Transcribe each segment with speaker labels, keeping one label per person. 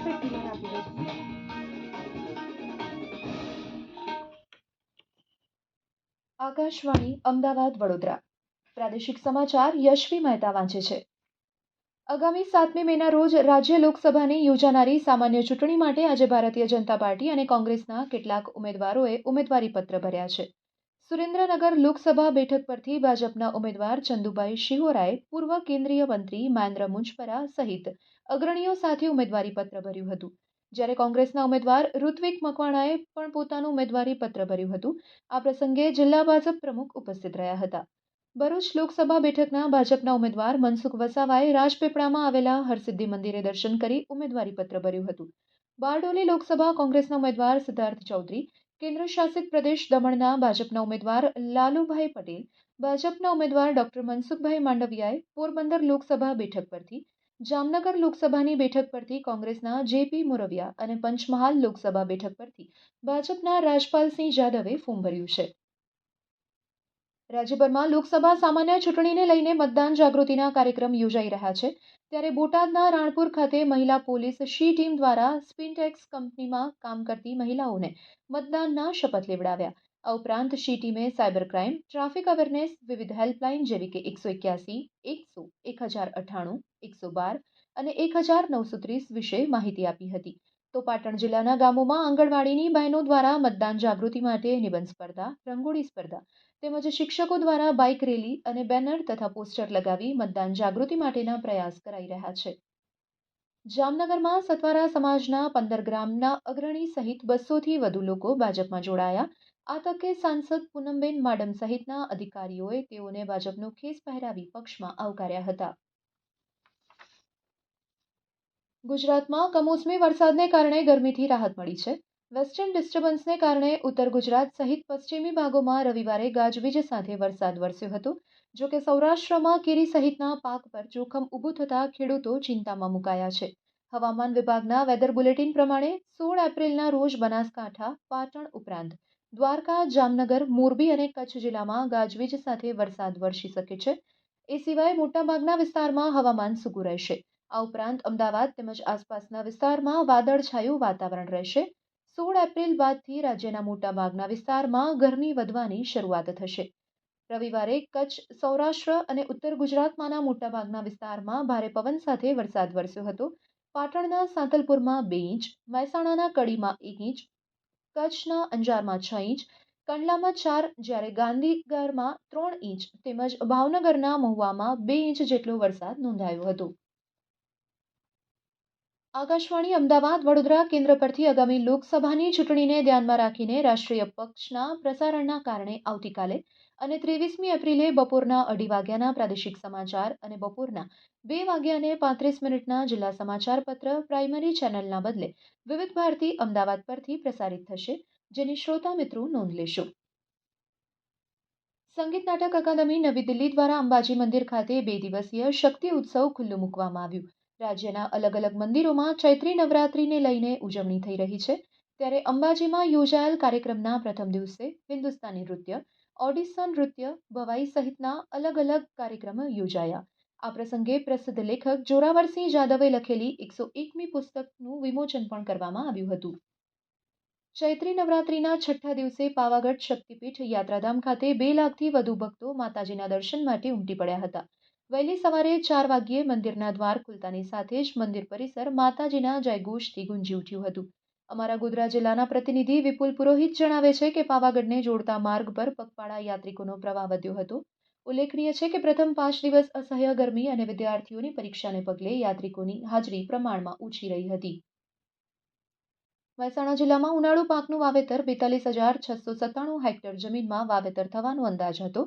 Speaker 1: આપી દીધું આકાશવાણી, અમદાવાદ, વડોદરા. પ્રાદેશિક સમાચાર, યશવી મહેતા વાંચે છે. આગામી સાતમી મેના રોજ રાજ્ય લોકસભાની યોજાનારી સામાન્ય ચૂંટણી માટે આજે ભારતીય જનતા પાર્ટી અને કોંગ્રેસના કેટલાક ઉમેદવારોએ ઉમેદવારી પત્ર ભર્યા છે. સુરેન્દ્રનગર લોકસભા બેઠક પરથી ભાજપના ઉમેદવાર ચંદુભાઈ શિહોરાએ પૂર્વ કેન્દ્રીય મંત્રી મહેન્દ્ર મુંજપરા સહિત અગ્રણીઓ સાથે ઉમેદવારી પત્ર ભર્યું હતું. જ્યારે કોંગ્રેસના ઉમેદવાર ઋત્વિક મકવાણાએ પણ પોતાનું ઉમેદવારી પત્ર ભર્યું હતું. આ પ્રસંગે જિલ્લા ભાજપ પ્રમુખ ઉપસ્થિત રહ્યા હતા. ભરૂચ લોકસભા બેઠકના ભાજપના ઉમેદવાર મનસુખ વસાવાએ રાજપીપળામાં આવેલા હરસિદ્ધિ મંદિરે દર્શન કરી ઉમેદવારી પત્ર ભર્યું હતું. બારડોલી લોકસભા કોંગ્રેસના ઉમેદવાર સિદ્ધાર્થ ચૌધરી, કેન્દ્ર શાસિત પ્રદેશ દમણના ભાજપના ઉમેદવાર લાલુભાઈ પટેલ, ભાજપના ઉમેદવાર ડોક્ટર મનસુખભાઈ માંડવિયાએ પોરબંદર લોકસભા બેઠક પરથી જામનગર લોકસભાની બેઠક પરથી કોંગ્રેસના જેપી મોરવિયા અને પંચમહાલ લોકસભા બેઠક પરથી ભાજપના રાજપાલસિંહ જાદવે ફોર્મ ભર્યું છે. રાજ્યભરમાં લોકસભા સામાન્ય ચૂંટણીને લઈને મતદાન જાગૃતિના કાર્યક્રમ યોજાઈ રહ્યા છે. ત્યારે બોટાદના રાણપુર ખાતે મહિલા પોલીસ શી ટીમ દ્વારા સ્પિનટેક્સ કંપનીમાં કામ કરતી મહિલાઓને મતદાનના શપથ લેવડાવ્યા. આ ઉપરાંત શી ટીમે સાયબર ક્રાઇમ ટ્રાફિક અવેરનેસ, વિવિધ હેલ્પલાઇન જેવી કે એકસો એક્યાસી, એકસો એક હજાર અઠ્ઠાણું એકસો બાર અને એક હજાર નવસો ત્રીસ વિશે માહિતી આપી હતી. તો પાટણ જિલ્લાના ગામોમાં આંગણવાડીની બહેનો દ્વારા મતદાન જાગૃતિ માટે નિબંધ સ્પર્ધા, રંગોળી સ્પર્ધા તેમજ શિક્ષકો દ્વારા બાઇક રેલી અને બેનર તથા પોસ્ટર લગાવી મતદાન જાગૃતિ માટેના પ્રયાસ કરાઈ રહ્યા છે. જામનગરમાં સતવારા સમાજના પંદર ગ્રામના અગ્રણી સહિત બસોથી વધુ લોકો ભાજપમાં જોડાયા આ તકે સાંસદ પૂનમબેન માડમ સહિતના અધિકારીઓએ તેઓને ભાજપનો ખેસ પહેરાવી પક્ષમાં આવકાર્યા હતા. ગુજરાતમાં કમોસમી વરસાદને કારણે ગરમીથી રાહત મળી છે. વેસ્ટર્ન ડિસ્ટર્બન્સને કારણે ઉત્તર ગુજરાત સહિત પશ્ચિમી ભાગોમાં રવિવારે ગાજવીજ સાથે વરસાદ વરસ્યો હતો. જો કે સૌરાષ્ટ્રમાં કેરી સહિતના પાક પર જોખમ ઊભું થતાં ખેડૂતો ચિંતામાં મુકાયા છે. હવામાન વિભાગના વેધર બુલેટિન પ્રમાણે સોળ એપ્રિલના રોજ બનાસકાંઠા, પાટણ ઉપરાંત દ્વારકા, જામનગર, મોરબી અને કચ્છ જિલ્લામાં ગાજવીજ સાથે વરસાદ વરસી શકે છે. એ સિવાય મોટાભાગના વિસ્તારમાં હવામાન સૂકું રહેશે. આ ઉપરાંત અમદાવાદ તેમજ આસપાસના વિસ્તારમાં વાદળછાયું વાતાવરણ રહેશે. સોળ એપ્રિલ બાદથી રાજ્યના મોટાભાગના વિસ્તારમાં ગરમી વધવાની શરૂઆત થશે. રવિવારે કચ્છ, સૌરાષ્ટ્ર અને ઉત્તર ગુજરાતમાંના મોટાભાગના વિસ્તારમાં ભારે પવન સાથે વરસાદ વરસ્યો હતો. પાટણના સાંતલપુરમાં બે ઇંચ, મહેસાણાના કડીમાં એક ઇંચ કચ્છના અંજારમાં છ ઇંચ, કંડલામાં ચાર જ્યારે ગાંધીનગરમાં ત્રણ ઇંચ તેમજ ભાવનગરના મહુવામાં બે ઇંચ જેટલો વરસાદ નોંધાયો હતો. આકાશવાણી અમદાવાદ, વડોદરા કેન્દ્ર પરથી આગામી લોકસભાની ચૂંટણીને ધ્યાનમાં રાખીને રાષ્ટ્રીય પક્ષના પ્રસારણના કારણે આવતીકાલે અને ત્રેવીસમી એપ્રિલે બપોરના અઢી વાગ્યાના પ્રાદેશિક સમાચાર અને બપોરના બે વાગ્યાને પાંત્રીસ મિનિટના જિલ્લા સમાચાર પત્ર પ્રાઇમરી ચેનલના બદલે વિવિધ ભારતી અમદાવાદ પરથી પ્રસારિત થશે, જેની શ્રોતા મિત્રો નોંધ લેશો. સંગીત નાટક અકાદમી નવી દિલ્હી દ્વારા અંબાજી મંદિર ખાતે બે દિવસીય શક્તિ ઉત્સવ ખુલ્લું મૂકવામાં આવ્યું. રાજ્યના અલગ અલગ મંદિરોમાં ચૈત્રી નવરાત્રિને લઈને ઉજવણી થઈ રહી છે. ત્યારે અંબાજીમાં યોજાયેલ કાર્યક્રમના પ્રથમ દિવસે હિન્દુસ્તાની નૃત્ય ઓડિસા નૃત્ય, ભવાઈ સહિતના અલગ અલગ કાર્યક્રમો યોજાયા. આ પ્રસંગે પ્રસિદ્ધ લેખક જોરાવરસિંહ જાદવે લખેલી એકસો એકમી પુસ્તકનું વિમોચન પણ કરવામાં આવ્યું હતું. ચૈત્રી નવરાત્રિના છઠ્ઠા દિવસે પાવાગઢ શક્તિપીઠ યાત્રાધામ ખાતે બે લાખથી વધુ ભક્તો માતાજીના દર્શન માટે ઉમટી પડ્યા હતા. વહેલી સવારે ચાર વાગ્યે મંદિરના દ્વાર ખુલતાની સાથે જ મંદિર પરિસર માતાજીના જયઘોષથી ગુંજી ઉઠ્યું હતું. અમારા ગોધરા જિલ્લાના પ્રતિનિધિ વિપુલ પુરોહિત જણાવે છે કે પાવાગઢને જોડતા માર્ગ પર પગપાળા યાત્રિકોનો પ્રવાહ વધ્યો હતો. ઉલ્લેખનીય છે કે પ્રથમ પાંચ દિવસ અસહ્ય ગરમી અને વિદ્યાર્થીઓની પરીક્ષાને પગલે યાત્રિકોની હાજરી પ્રમાણમાં ઓછી રહી હતી. મહેસાણા જિલ્લામાં ઉનાળુ પાકનું વાવેતર બેતાલીસ હજાર છસો સત્તાણું હેક્ટર જમીનમાં વાવેતર થવાનો અંદાજ હતો.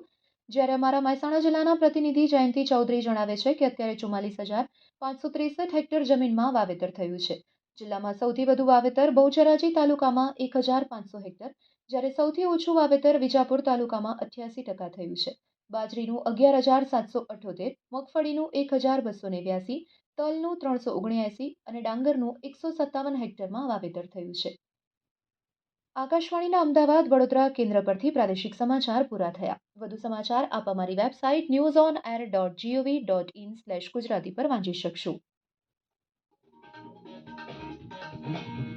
Speaker 1: જ્યારે અમારા મહેસાણા જિલ્લાના પ્રતિનિધિ જયંતિ ચૌધરી જણાવે છે કે અત્યારે ચુમ્માલીસ હજાર પાંચસો ત્રેસઠ હેક્ટર જમીનમાં વાવેતર થયું છે. જિલ્લામાં સૌથી વધુ વાવેતર બહુચરાજી તાલુકામાં એક હજાર પાંચસો હેક્ટર, જ્યારે સૌથી ઓછું વાવેતર વિજાપુર તાલુકામાં અઠ્યાસી ટકા થયું છે. બાજરીનું અગિયાર હજાર સાતસો અઠ્યોતેર મગફળીનું એક હજાર બસો નેવ્યાસી, તલનું ત્રણસો ઓગણ્યાસી અને ડાંગરનું એકસો સત્તાવન હેક્ટરમાં વાવેતર થયું છે. આકાશવાણીના અમદાવાદ વડોદરા કેન્દ્ર પરથી પ્રાદેશિક સમાચાર પૂરા થયા. વધુ સમાચાર આપ અમારી website news on air dot G O V dot in slash Gujarati પર વાંચી શકશો. Thank you.